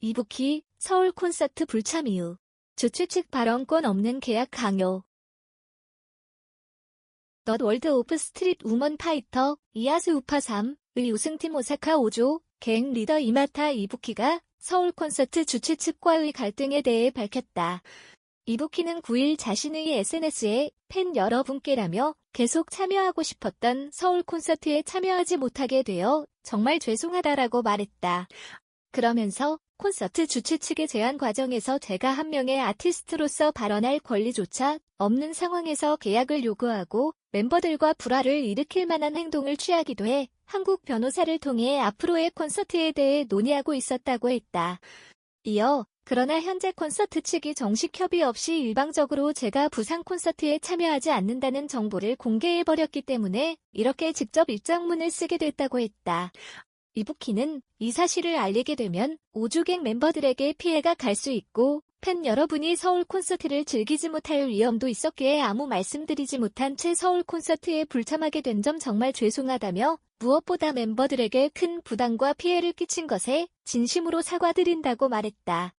이부키 서울 콘서트 불참 이후 주최 측 발언권 없는 계약 강요. 넛 월드 오브 스트릿 우먼 파이터 이하스 우파 3 의 우승팀 오사카 5조 갱 리더 이마타 이부키가 서울 콘서트 주최 측과의 갈등에 대해 밝혔다. 이부키는 9일 자신의 SNS에 팬 여러분께라며 계속 참여하고 싶었던 서울 콘서트에 참여하지 못하게 되어 정말 죄송하다라고 말했다. 그러면서 콘서트 주최 측의 제안 과정에서 제가 한 명의 아티스트로서 발언할 권리조차 없는 상황에서 계약을 요구하고 멤버들과 불화를 일으킬 만한 행동을 취하기도 해 한국 변호사를 통해 앞으로의 콘서트에 대해 논의하고 있었다고 했다. 이어 그러나 현재 콘서트 측이 정식 협의 없이 일방적으로 제가 부산 콘서트에 참여하지 않는다는 정보를 공개해버렸기 때문에 이렇게 직접 입장문을 쓰게 됐다고 했다. 이부키는 이 사실을 알리게 되면 오주객 멤버들에게 피해가 갈 수 있고 팬 여러분이 서울 콘서트를 즐기지 못할 위험도 있었기에 아무 말씀드리지 못한 채 서울 콘서트에 불참하게 된 점 정말 죄송하다며 무엇보다 멤버들에게 큰 부담과 피해를 끼친 것에 진심으로 사과드린다고 말했다.